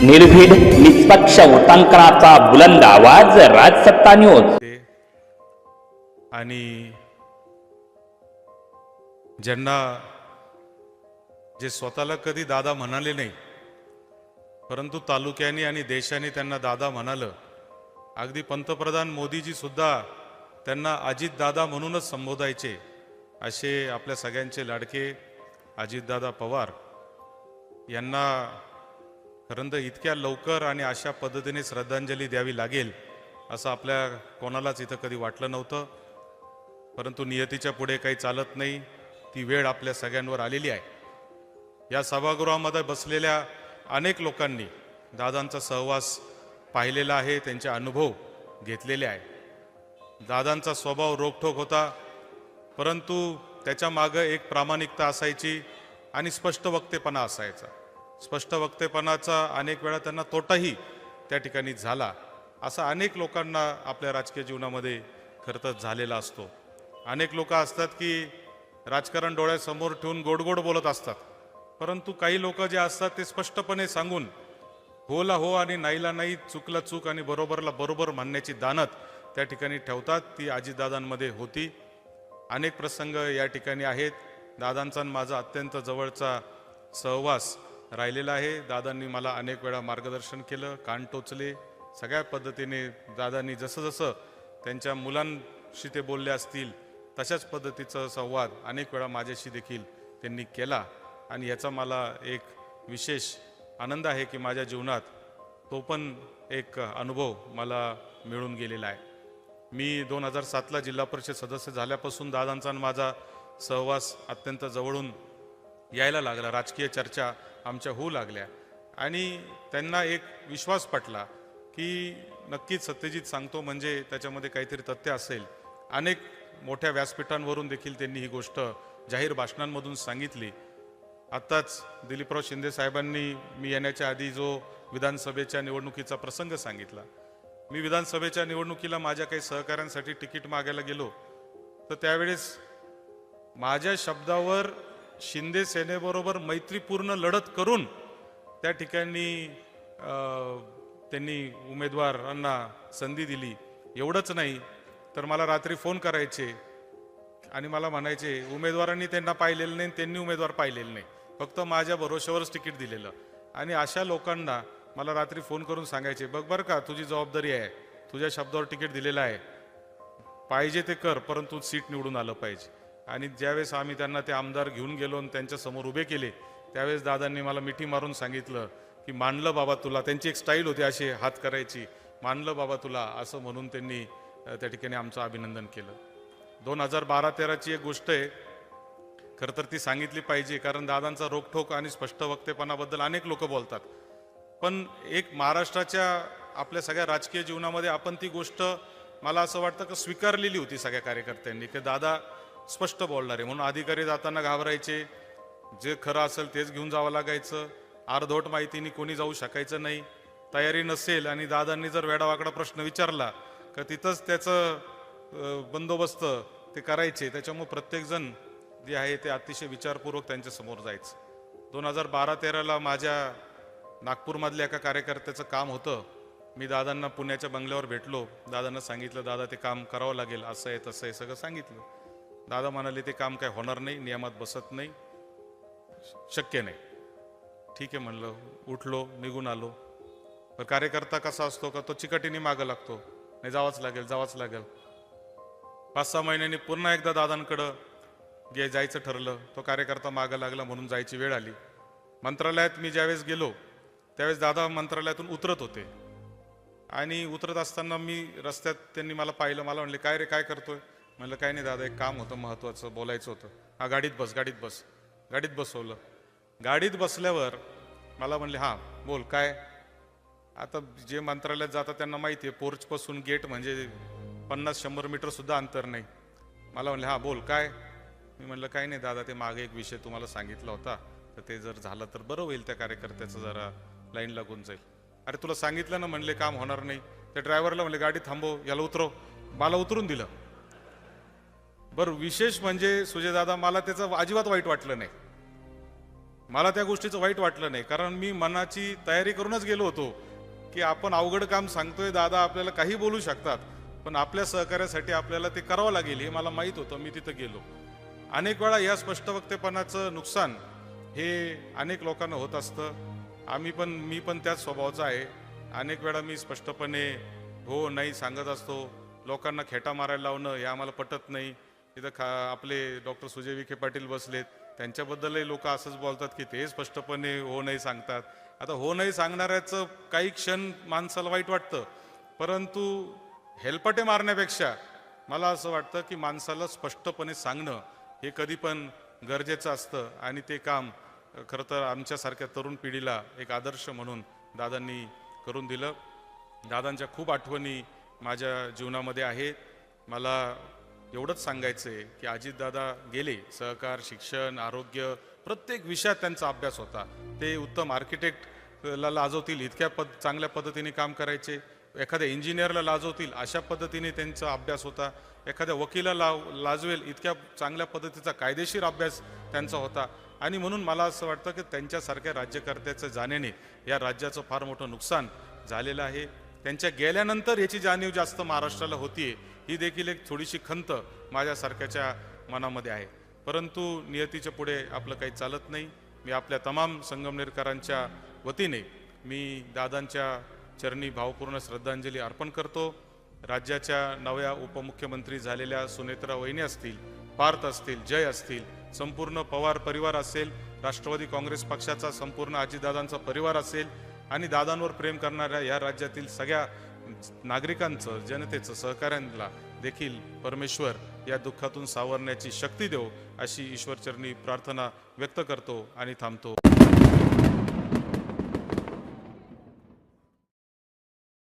निर्भीड निष्पक्ष उटांकनाचा बुलंद आवाज राजसत्ता न्यूज आणि ज्यांना जे स्वतःला कधी दादा म्हणाले नाही परंतु तालुक्याने आणि देशाने त्यांना दादा म्हणालं अगदी पंतप्रधान मोदीजी सुद्धा त्यांना अजितदादा म्हणूनच संबोधायचे असे आपल्या सगळ्यांचे लाडके अजितदादा पवार यांना खरं तर इतक्या लवकर आणि अशा पद्धतीने श्रद्धांजली द्यावी लागेल असं आपल्या कोणालाच इथं कधी वाटलं नव्हतं. परंतु नियतीच्या पुढे काही चालत नाही. ती वेळ आपल्या सगळ्यांवर आलेली आहे. या सभागृहामध्ये बसलेल्या अनेक लोकांनी दादांचा सहवास पाहिलेला आहे त्यांचे अनुभव घेतलेले आहे. दादांचा स्वभाव रोखोक होता परंतु त्याच्या मागं एक प्रामाणिकता असायची आणि स्पष्ट वक्तेपणा असायचा. स्पष्ट वक्तेपणाचा अनेक वेळा त्यांना तोटाही त्या ठिकाणी झाला. असा अनेक लोकांना आपल्या राजकीय जीवनामध्ये खरं तर झालेला असतो. अनेक लोक असतात की राजकारण डोळ्यासमोर ठेवून गोडगोड बोलत असतात. परंतु काही लोक जे असतात ते स्पष्टपणे सांगून होला हो आणि नाहीला नाही चुकला चूक आणि बरोबरला बरोबर म्हणण्याची दानत त्या ठिकाणी ठेवतात. ती आजीदादांमध्ये होती. अनेक प्रसंग या ठिकाणी आहेत. दादांचा आणि माझा अत्यंत जवळचा सहवास राहिलेला आहे. दादांनी मला अनेक वेळा मार्गदर्शन केलं कान टोचले. सगळ्या पद्धतीने दादांनी जसं जसं त्यांच्या मुलांशी ते बोलले असतील तशाच पद्धतीचा संवाद अनेक वेळा माझ्याशी देखील त्यांनी केला. आणि याचा मला एक विशेष आनंद आहे की माझ्या जीवनात तो पण एक अनुभव मला मिळून गेलेला आहे. मी दोन हजार सातला जिल्हा परिषद सदस्य झाल्यापासून दादांचा आणि माझा सहवास अत्यंत जवळून यायला लागला. राजकीय चर्चा आमच्या होऊ लागल्या. आणि त्यांना एक विश्वास पटला की नक्कीच सत्यजित सांगतो म्हणजे त्याच्यामध्ये काहीतरी तथ्य असेल. अनेक मोठ्या व्यासपीठांवरून देखील त्यांनी ही गोष्ट जाहीर भाषणांमधून सांगितली. आत्ताच दिलीपराव शिंदे साहेबांनी मी येण्याच्या आधी जो विधानसभेच्या निवडणुकीचा प्रसंग सांगितला. मी विधानसभेच्या निवडणुकीला माझ्या काही सहकाऱ्यांसाठी तिकीट मागायला गेलो. तर त्यावेळेस माझ्या शब्दावर शिंदे सेनेबरोबर मैत्रीपूर्ण लढत करून त्या ठिकाणी त्यांनी उमेदवारांना संधी दिली. एवढंच नाही तर मला रात्री फोन करायचे आणि मला म्हणायचे उमेदवारांनी त्यांना पाहिलेलं नाही त्यांनी उमेदवार पाहिलेलं नाही. फक्त माझ्या भरोश्यावरच तिकीट दिलेलं. आणि अशा लोकांना मला रात्री फोन करून सांगायचे बघ बरं का तुझी जबाबदारी आहे. तुझ्या शब्दावर तिकीट दिलेलं आहे. पाहिजे ते कर परंतु सीट निवडून आलं पाहिजे. आणि ज्यावेळेस आम्ही त्यांना ते आमदार घेऊन गेलो आणि त्यांच्यासमोर उभे केले त्यावेळेस दादांनी मला मिठी मारून सांगितलं की मानलं बाबा तुला त्यांची एक स्टाईल होती अशी हात करायची मानलं बाबा तुला असं म्हणून त्यांनी त्या ठिकाणी आमचं अभिनंदन केलं. दोन हजार बारा तेराची एक गोष्ट आहे खरं तर ती सांगितली पाहिजे कारण दादांचा रोखठोक आणि स्पष्ट वक्तेपणाबद्दल अनेक लोक बोलतात. पण एक महाराष्ट्राच्या आपल्या सगळ्या राजकीय जीवनामध्ये आपण ती गोष्ट मला असं वाटतं की स्वीकारलेली होती सगळ्या कार्यकर्त्यांनी की दादा स्पष्ट बोलणारे. म्हणून अधिकारी जाताना घाबरायचे. जे खरं असेल तेच घेऊन जावं लागायचं. अर्धवट माहितीने कोणी जाऊ शकायचं नाही. तयारी नसेल आणि दादांनी जर वेडावाकडा प्रश्न विचारला का तिथंच त्याचं बंदोबस्त ते करायचे. त्याच्यामुळे प्रत्येकजण जे आहे ते अतिशय विचारपूर्वक त्यांच्यासमोर जायचं. दोन हजार बारा तेराला माझ्या नागपूरमधल्या एका कार्यकर्त्याचं काम होतं. मी दादांना पुण्याच्या बंगल्यावर भेटलो. दादांना सांगितलं दादा ते काम करावं लागेल. असं आहे तसं आहे. सगळं सांगितलं. दादा म्हणाले ते काम काय होणार नाही नियमात बसत नाही. शक्य नाही. ठीक आहे म्हणलं. उठलो निघून आलो. पण कार्यकर्ता कसा असतो का? तो चिकटीने मागं लागतो. नाही जावाच लागेल जावाच लागेल. पाच सहा महिन्यांनी पुन्हा एकदा दादांकडं गे जायचं ठरलं. तो कार्यकर्ता मागं लागला म्हणून जायची वेळ आली. मंत्रालयात मी ज्यावेळेस गेलो त्यावेळेस दादा मंत्रालयातून उतरत होते. आणि उतरत असताना मी रस्त्यात त्यांनी मला पाहिलं. मला म्हणले काय रे काय करतोय? म्हणलं काय नाही दादा एक काम होतं महत्त्वाचं बोलायचं होतं. हा गाडीत बस गाडीत बस. गाडीत बसवलं. गाडीत बसल्यावर मला म्हणले हां बोल काय? आता जे मंत्रालयात जातात त्यांना माहिती आहे पोर्चपासून गेट म्हणजे पन्नास शंभर मीटरसुद्धा अंतर नाही. मला म्हणले हां बोल काय? मी म्हणलं काय नाही दादा ते मागे एक विषय तुम्हाला सांगितला होता तर ते जर झालं तर बरं होईल त्या कार्यकर्त्याचं जरा लाईन लागून जाईल. अरे तुला सांगितलं ना म्हणले काम होणार नाही. त्या ड्रायव्हरला म्हणले गाडी थांबव याला उतरव. मला उतरून दिलं. बरं विशेष म्हणजे सुजयदादा मला त्याचं अजिबात वाईट वाटलं नाही. मला त्या गोष्टीचं वाईट वाटलं नाही. कारण मी मनाची तयारी करूनच गेलो होतो की आपण अवघड काम सांगतोय दादा आपल्याला काही बोलू शकतात पण आपल्या सहकार्यासाठी आपल्याला ते करावं लागेल हे मला माहीत होतं मी तिथं गेलो. अनेक वेळा या स्पष्टवक्तेपणाचं नुकसान हे अनेक लोकांना होत असतं. आम्ही पण मी पण त्याच स्वभावाचा आहे. अनेक वेळा मी स्पष्टपणे हो नाही सांगत असतो. लोकांना खेटा मारायला लावणं हे आम्हाला पटत नाही. इथं खा आपले डॉक्टर सुजय विखे पाटील बसलेत. त्यांच्याबद्दलही लोक असंच बोलतात की ते स्पष्टपणे हो नाही सांगतात. आता हो नाही सांगणाऱ्याचं काही क्षण माणसाला वाईट वाटतं. परंतु हेलपटे मारण्यापेक्षा मला असं वाटतं की माणसाला स्पष्टपणे सांगणं हे कधी पण गरजेचं असतं आणि ते काम खरं तर आमच्यासारख्या तरुण पिढीला एक आदर्श म्हणून दादांनी करून दिलं. दादांच्या खूप आठवणी माझ्या जीवनामध्ये आहेत. मला एवढंच सांगायचं आहे की अजितदादा गेले सहकार शिक्षण आरोग्य प्रत्येक विषयात त्यांचा अभ्यास होता. ते उत्तम आर्किटेक्टला लाजवतील इतक्या पद चांगल्या पद्धतीने काम करायचे. एखाद्या इंजिनियरला लाजवतील अशा पद्धतीने त्यांचा अभ्यास होता. एखाद्या वकिला लाव लाजवेल इतक्या चांगल्या पद्धतीचा कायदेशीर अभ्यास त्यांचा होता. आणि म्हणून मला असं वाटतं की त्यांच्यासारख्या राज्यकर्त्याचं जाण्याने या राज्याचं फार मोठं नुकसान झालेलं आहे. त्यांच्या गेल्यानंतर याची जाणीव जास्त महाराष्ट्राला होतीये ही देखील एक थोडीशी खंत माझ्यासारख्याच्या मनामध्ये आहे. परंतु नियतीच्या पुढे आपलं काही चालत नाही. मी आपल्या तमाम संगमनेरकरांच्या वतीने मी दादांच्या चरणी भावपूर्ण श्रद्धांजली अर्पण करतो. राज्याच्या नव्या उपमुख्यमंत्री झालेल्या सुनेत्रा वहिनी असतील पार्थ असतील जय असतील संपूर्ण पवार परिवार असेल राष्ट्रवादी काँग्रेस पक्षाचा संपूर्ण आजीदादांचा परिवार असेल आणि दादांवर प्रेम करणाऱ्या या राज्यातील सगळ्या नागरिकांचं जनतेचं सहकाऱ्यांना देखील परमेश्वर या दुःखातून सावरण्याची शक्ती देव अशी ईश्वरचरणी प्रार्थना व्यक्त करतो आणि थांबतो.